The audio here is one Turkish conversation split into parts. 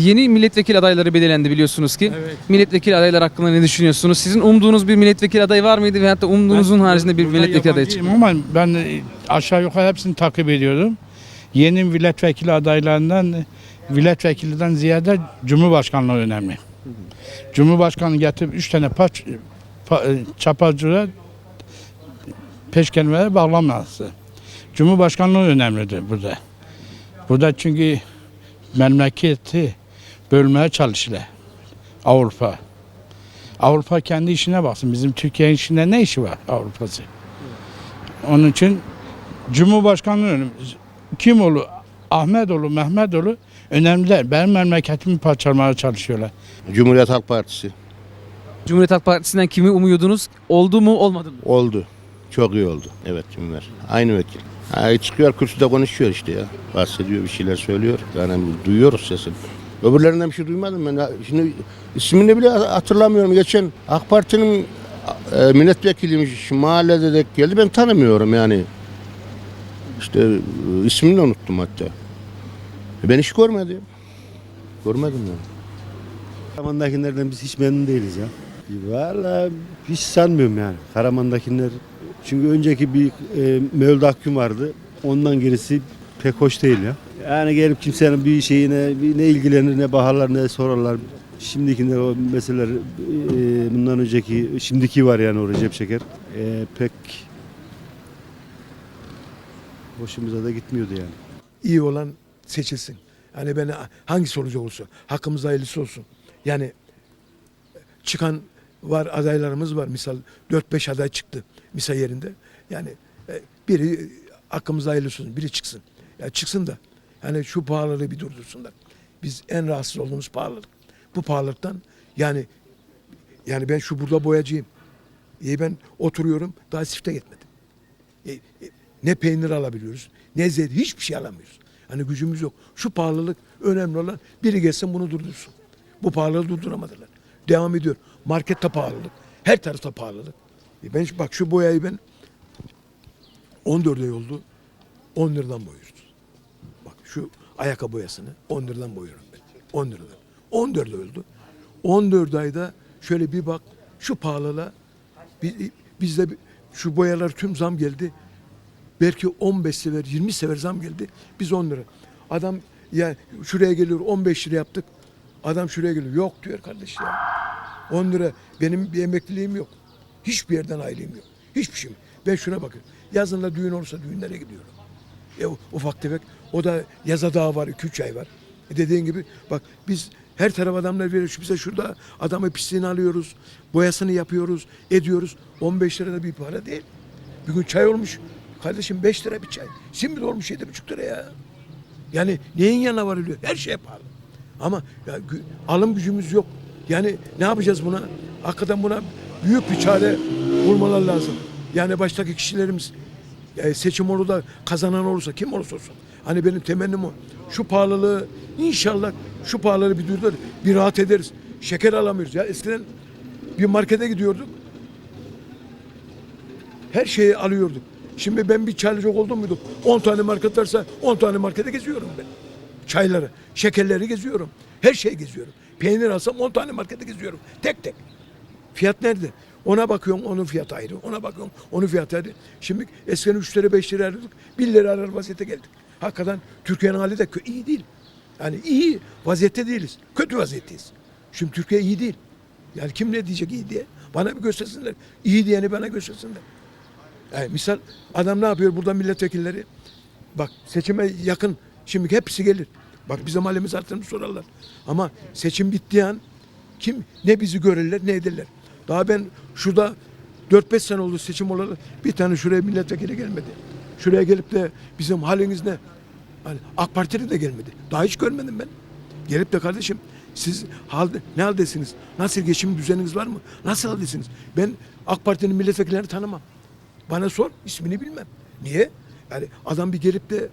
yeni milletvekili adayları belirlendi biliyorsunuz ki. Evet. Milletvekili adayları hakkında ne düşünüyorsunuz? Sizin umduğunuz bir milletvekili adayı var mıydı veyahut da umduğunuzun haricinde bir milletvekili adayı çıktı? ama ben e, aşağı yukarı hepsini takip ediyorum. Yeni milletvekili adaylarından e, milletvekilinden ziyade Cumhurbaşkanlığı önemli. Cumhurbaşkanı getirip üç tane paç, pa, e, çapacıya peş kelimeleri bağlaması. Cumhurbaşkanlığı önemlidir burada. Burada çünkü memleketi bölmeye çalışırlar. Avrupa. Avrupa kendi işine baksın. Bizim Türkiye'nin işinde ne işi var Avrupa'sı? Onun için Cumhurbaşkanlığı önemli. Kim olur? Ahmetoğlu, Mehmetoğlu önemliler. Benim memleketimi parçalamaya çalışıyorlar. Cumhuriyet Halk Partisi Cumhuriyet Halk Partisi'nden kimi umuyordunuz? Oldu mu olmadı mı? oldu. Çok iyi oldu. Evet Cumhuriyet. Aynı vekil. Ha, çıkıyor kürsüde konuşuyor işte ya. Bahsediyor bir şeyler söylüyor. Yani duyuyoruz sesini. Öbürlerinden bir şey duymadım ben. Şimdi ismini bile hatırlamıyorum. Geçen AK Parti'nin e, milletvekiliymiş. Mahallede de geldi. Ben tanımıyorum yani. İşte e, ismini de unuttum hatta. E, Ben hiç görmedim. Görmedim yani. Karaman'dakilerden biz hiç memnun değiliz ya. Valla hiç sanmıyorum yani. Karaman'dakiler çünkü önceki bir e, Mevlüt Akgün vardı. Ondan gerisi pek hoş değil ya. Yani gelip kimsenin bir şeyine bir ne ilgilenir ne baharlar ne sorarlar. Şimdikinde o meseleler e, bundan önceki şimdiki var yani o Recep Şeker. E, pek hoşumuza da gitmiyordu yani. iyi olan seçilsin. Hani ben hangisi olacak olsun. Hakkımız hayırlısı olsun. Yani çıkan var adaylarımız var. Misal 4-5 aday çıktı misal yerinde. Yani e, biri hakkımız hayırlısı olsun. Biri çıksın. Ya çıksın da yani şu pahalılığı bir durdursunlar. Biz en rahatsız olduğumuz pahalılık. Bu pahalılıktan yani yani ben şu burada boyacıyım. İyi ben oturuyorum daha sifte gitmedim. E, e, ne peynir alabiliyoruz, ne zeytin, hiçbir şey alamıyoruz. Hani gücümüz yok. Şu pahalılık önemli olan biri gelsin bunu durdursun. Bu pahalılığı durduramadılar. Devam ediyor. Markette pahalılık. Her tarafta pahalılık. E ben bak şu boyayı ben 14 ay oldu. 10 liradan boyuyoruz. Şu ayakkabı boyasını 10 liradan boyuyorum ben. 10 liradan. 14 ay oldu. 14 ayda şöyle bir bak şu pahalılığa bi- bizde şu boyalar tüm zam geldi. Belki 15 sefer 20 sefer zam geldi. Biz 10 lira. Adam ya şuraya geliyor 15 lira yaptık. Adam şuraya geliyor. Yok diyor kardeş ya. 10 lira benim bir emekliliğim yok. Hiçbir yerden ailem yok. Hiçbir şey. Ben şuna bakıyorum. Yazınla düğün olursa düğünlere gidiyorum. E, ufak tefek. O da yaza daha var. 2-3 ay var. E, dediğin gibi bak biz her taraf adamlar veriyor. Bize şurada adamı pisliğini alıyoruz. Boyasını yapıyoruz. Ediyoruz. 15 lira da bir para değil. Bir gün çay olmuş. Kardeşim 5 lira bir çay. De olmuş 7,5 lira ya. Yani neyin yanına varılıyor? Her şey pahalı. Ama ya, alım gücümüz yok. Yani ne yapacağız buna? Hakikaten buna büyük bir çare bulmalar lazım. Yani baştaki kişilerimiz ya seçim olur da kazanan olursa kim olursa olsun. Hani benim temennim o. Şu pahalılığı inşallah şu pahalılığı bir durdurur. Bir rahat ederiz. Şeker alamıyoruz. Ya eskiden bir markete gidiyorduk. Her şeyi alıyorduk. Şimdi ben bir çaylıcık oldum muydu? 10 tane market varsa 10 tane markete geziyorum ben. Çayları, şekerleri geziyorum. Her şeyi geziyorum. Peynir alsam 10 tane markete geziyorum. Tek tek. Fiyat nerede? Ona bakıyorum onun fiyatı ayrı. Ona bakıyorum onun fiyatı ayrı. Şimdi eskiden 3 lira 5 lira arıyorduk. 1 lira arar vaziyete geldik. Hakikaten Türkiye'nin hali de iyi değil. Yani iyi vaziyette değiliz. Kötü vaziyetteyiz. Şimdi Türkiye iyi değil. Yani kim ne diyecek iyi diye? Bana bir göstersinler. İyi diyeni bana göstersinler. Yani misal adam ne yapıyor burada milletvekilleri? Bak seçime yakın şimdi hepsi gelir. Bak bizim halimiz hatırını sorarlar. Ama seçim bittiği an kim ne bizi görürler ne ederler. Daha ben şurada 4-5 sene oldu seçim olalı bir tane şuraya milletvekili gelmedi. Şuraya gelip de bizim haliniz ne? Hani AK Parti'de de gelmedi. Daha hiç görmedim ben. Gelip de kardeşim siz halde, ne haldesiniz? Nasıl geçim düzeniniz var mı? Nasıl haldesiniz? Ben AK Parti'nin milletvekillerini tanımam. Bana sor ismini bilmem. Niye? Yani adam bir gelip de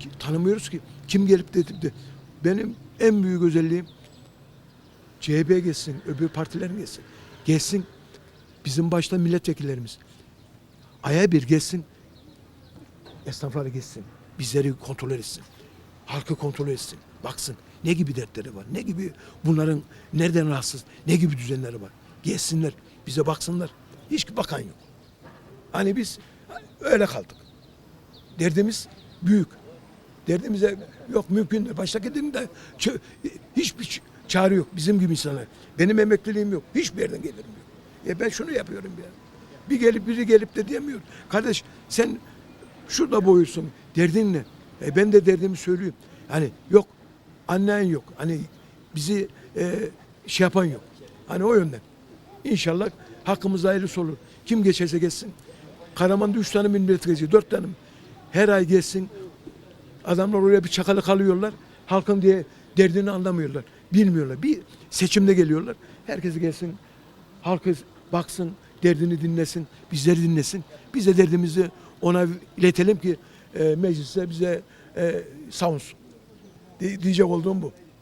ki- tanımıyoruz ki. Kim gelip de, de benim en büyük özelliğim CHP geçsin, öbür partilerin geçsin. Geçsin bizim başta milletvekillerimiz. Aya bir geçsin. Esnafları geçsin. Bizleri kontrol etsin. Halkı kontrol etsin. Baksın. Ne gibi dertleri var? Ne gibi bunların nereden rahatsız? Ne gibi düzenleri var? Gelsinler, bize baksınlar. Hiç bakan yok. Hani biz öyle kaldık. Derdimiz büyük. Derdimize yok mümkün değil. Baştaki de hiçbir ç- çare yok bizim gibi insanlar. Benim emekliliğim yok. Hiçbir yerden gelirim yok. E ben şunu yapıyorum ya. Bir gelip biri gelip de diyemiyor. Kardeş sen şurada boyursun. Derdin ne? E ben de derdimi söylüyorum. Hani yok annen yok. Hani bizi e, şey yapan yok. Hani o yönden. İnşallah hakkımız hayırlısı olur. Kim geçerse geçsin. Karaman'da üç tane milletvekili, dört tane? Her ay gelsin. Adamlar oraya bir çakalı kalıyorlar. Halkın diye derdini anlamıyorlar. Bilmiyorlar. Bir seçimde geliyorlar. Herkes gelsin. Halkı baksın, derdini dinlesin, bizleri dinlesin. Biz de derdimizi ona iletelim ki e, mecliste bize e, savunsun. Di- diyecek olduğum bu.